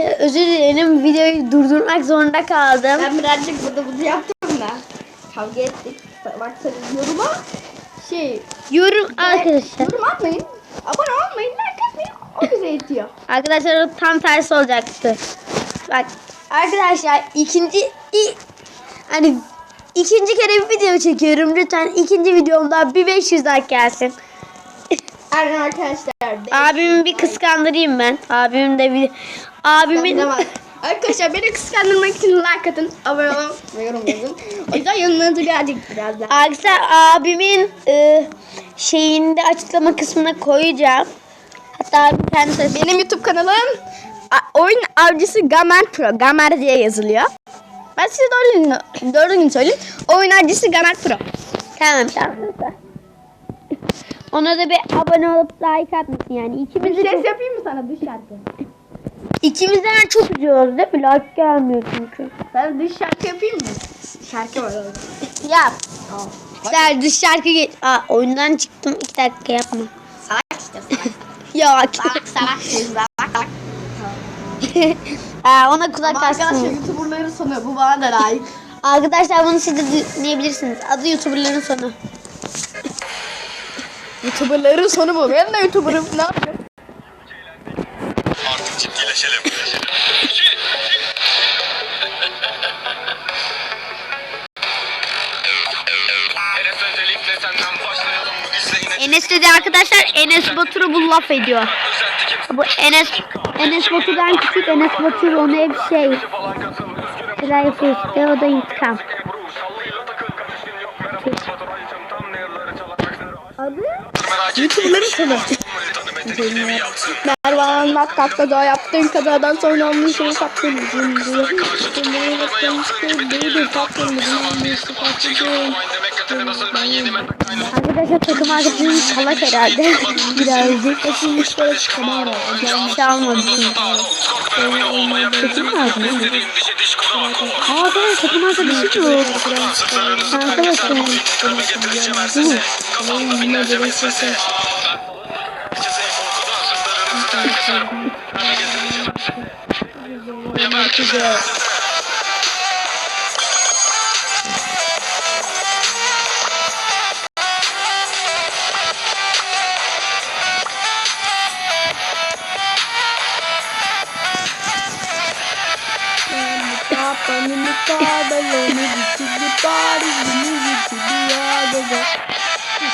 Arkadaşlar özür dilerim videoyu durdurmak zorunda kaldım. Ben birazcık burada bunu yaptım da. Kavga ettik. Bak senin yoruma şey Yorum arkadaşlar. yorum atmayın. Abone olmayın. Like atmayın. O bize yetiyor. Arkadaşlar o tam tersi olacaktı. Bak arkadaşlar ikinci i, hani ikinci kere bir video çekiyorum. Lütfen ikinci videomda bir 500 like gelsin. Ergen arkadaşlar. Abimi bir kıskandırayım ben. Abim de bir abimin. Arkadaşlar beni kıskandırmak için like atın, abone olun ve yorum yazın. O yüzden yanınızda birazcık biraz daha. Arkadaşlar abimin e, şeyinde açıklama kısmına koyacağım. Hatta bir söz- Benim YouTube kanalım Oyun Avcısı Gamer Pro. Gamer diye yazılıyor. Ben size doğru doğru gün söyleyeyim. Oyun Avcısı Gamer Pro. Tamam tamam. Ona da bir abone olup like atmasın yani. Bir İkimiz de ses yapayım mı sana dış şarkı? İkimizden çok üzüyoruz değil mi? Like gelmiyor çünkü. Sana dış şarkı yapayım mı? Şarkı var orada. Yap. Tamam. Güzel dış şarkı gel. Aa oyundan çıktım. iki dakika yapma. Salak işte salak. Ya. salak salak. Salak salak. Aa, ona kulak Ama arkadaşlar assın. YouTuber'ları sanıyor. Bu bana da layık. Arkadaşlar bunu siz de dinleyebilirsiniz. Adı YouTuber'ların sonu. YouTuber'ların sonu bu. Ben de YouTuber'ım. Ne yapacağım? Enes dedi arkadaşlar Enes Batur'u bu laf ediyor. Bu Enes Enes Batur'dan küçük Enes Batur onu hep şey Sıra işte o da intikam. Ebru. Şallıyla takıl. Yapsın. Merhaba anlat katkada yaptığın kazadan sonra onun şeyi kötü nasıl ben yedim et kaynağı. Arkadaşlar takım arkadaşım salak herhalde. Birazcık. Kesinlikle kamera. Bir şey almadı çünkü. Dişe diş kulak. Aa ben takım arkadaşım yok. Arkadaşlar. Kalbi getireceğim her sese. Kafamda binlerce vesvese. Ya merkeze.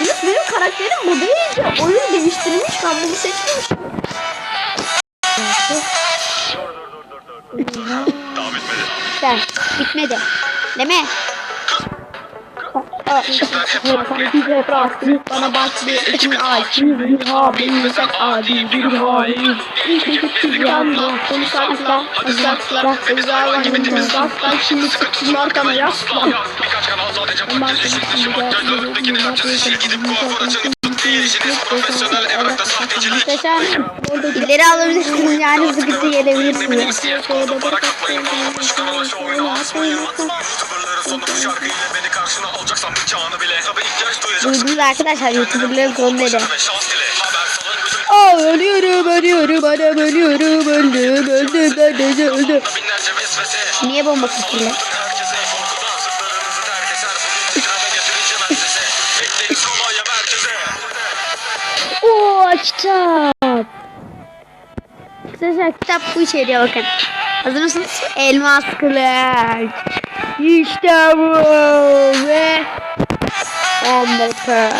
Yunus benim karakterim bu değil de oyun değiştirmiş ben bunu seçmemiştim. Daha bitmedi. Güzel. Bitmedi. Mi? Bana bak bir için aç bir abi sen adi bir şimdi arkana yaslan Birkaç kanal sadece dışı makyajlarındakini açılış Gidip kuaför açın Arkadaşlar ileri alabilirsiniz. Yani sıkıntı gelebilirsiniz. Duydunuz arkadaşlar YouTuber'ların konu dedi. ve şans dile. Haber salın bütün Aa ölüyorum ölüyorum anam ölüyorum öldüm öldüm öldüm. vesvese Niye bomba kısırlar? Oo kitap. Arkadaşlar kitap bu içeriye bakın. Hazır mısınız? Elmas kılıç. İşte bu ve Amber Pearl.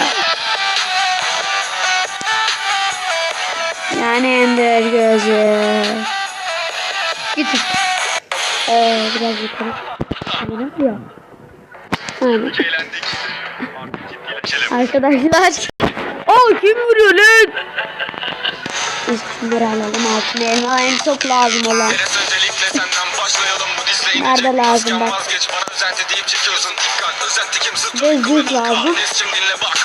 Yani Ender gözü. Gittik. Ee, biraz yukarı. Ne yapıyor? Aynen. Arkadaşlar. Aa kim vuruyor lan? Biz alalım altına elma en çok lazım olan. Nerede lazım bak. Ve zil lazım. Adresçim dinle bak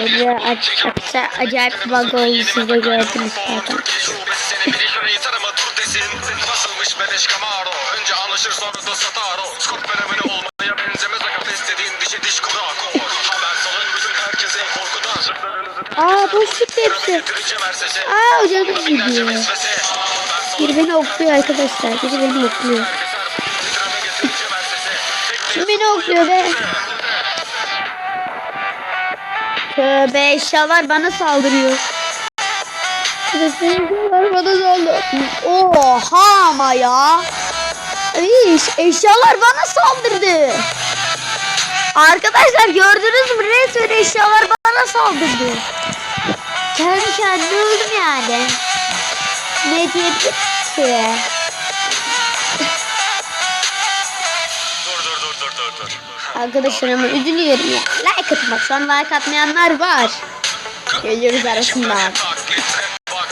aç, aç, acayip bug oldu siz de gördünüz zaten. Aa boş gitti hepsi. Aa hocam gidiyor. Biri beni okluyor arkadaşlar. Biri beni okluyor. Kim beni okluyor be? Tövbe eşyalar bana saldırıyor. Eşyalar bana saldırıyor. Oha ama ya. Iş, eşyalar bana saldırdı. Arkadaşlar gördünüz mü? Resmen eşyalar bana saldırdı. Kendi kendime öldüm yani. Ne diyebilirim ki? Arkadaşlar ama üzülüyorum ya. Like atın bak şu an like atmayanlar var. Geliyoruz arasından.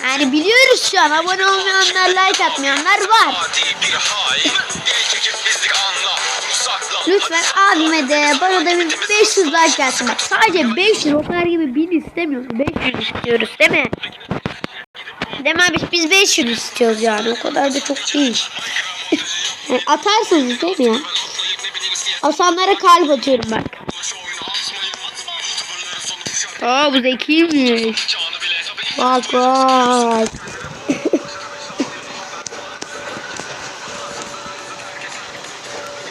Yani biliyoruz şu an abone olmayanlar like atmayanlar var. Lütfen abime de bana da bir 500 like gelsin. Bak sadece 500 o kadar gibi 1000 istemiyoruz. 500 istiyoruz değil mi? Değil mi abi biz 500 istiyoruz yani o kadar da çok değil. Yani atarsınız değil mi ya? Asanlara kalp atıyorum bak. Aa bu zekiymiş. Bak bak.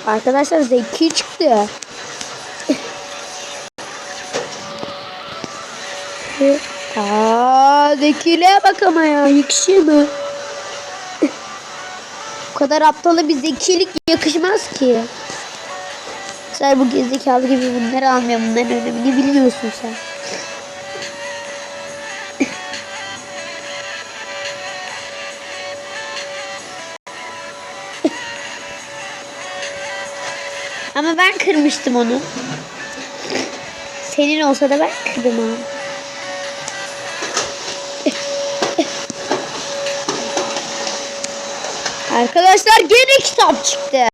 Arkadaşlar zeki çıktı. Aa, zekiliğe bak ama ya yakışıyor mu? Bu kadar aptala bir zekilik yakışmaz ki. Sen bu gerizekalı gibi bunları almıyor. Bunların önemini bilmiyorsun sen. Ama ben kırmıştım onu. Senin olsa da ben kırdım abi. Arkadaşlar gene kitap çıktı.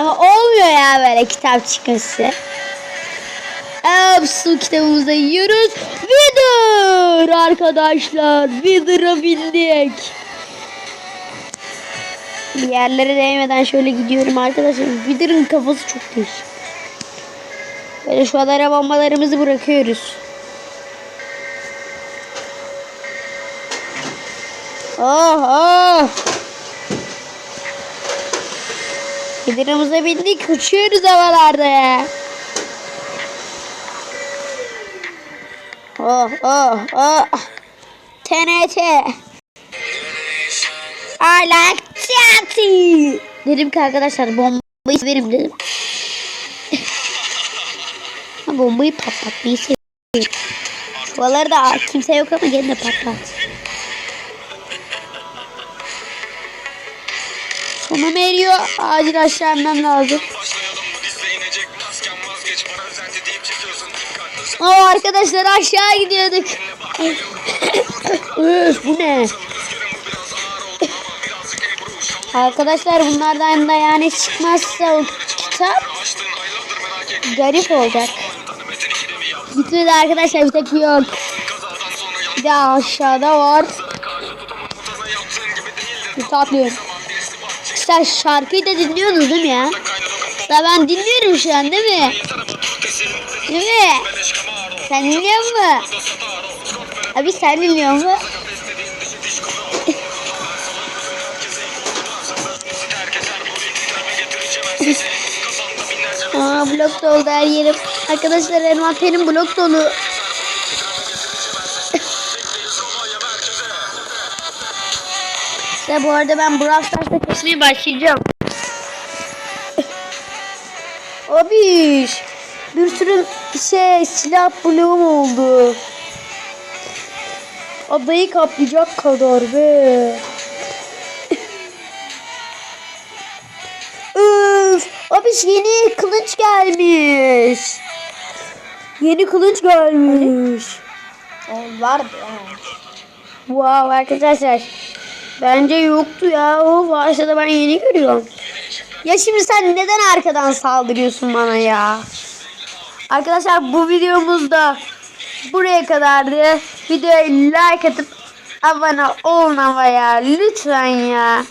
Ama olmuyor ya böyle kitap çıkması. Su kitabımıza yiyoruz. Wither arkadaşlar. Wither'a bindik. Bir yerlere değmeden şöyle gidiyorum arkadaşlar. Wither'ın kafası çok değişik. Böyle şu adara bombalarımızı bırakıyoruz. Oh oh. Wither'ımıza bindik. Uçuyoruz havalarda. Oh oh oh. TNT. I like TNT. Dedim ki arkadaşlar bombayı severim dedim. Bombayı patlatmayı seviyorum. Buraları da kimse yok ama gene patlat. Sonum eriyor. Acil aşağı inmem lazım. Oo arkadaşlar aşağı gidiyorduk. Üf bu ne? Arkadaşlar bunlardan da yani çıkmazsa o kitap garip olacak. Gitmedi arkadaşlar bir tek yok. Bir de aşağıda var. karşı Sen şarkıyı da dinliyorsunuz değil mi ya? Ya ben dinliyorum şu an değil mi? Değil mi? Sen dinliyor? Da fenomeni Abi sen dinliyor binlerce Aa blok doldu her yerim. Arkadaşlar envanterim blok dolu. İşte bu arada ben Brawl Stars'ta kesmeye başlayacağım. Abi bir sürü şey silah bloğum oldu. Adayı kaplayacak kadar be. Üf, abi yeni kılıç gelmiş. Yeni kılıç gelmiş. Vardı. Wow arkadaşlar. Bence yoktu ya. O varsa da ben yeni görüyorum. Ya şimdi sen neden arkadan saldırıyorsun bana ya? Arkadaşlar bu videomuzda buraya kadardı. Videoya like atıp abone olun. Lütfen ya.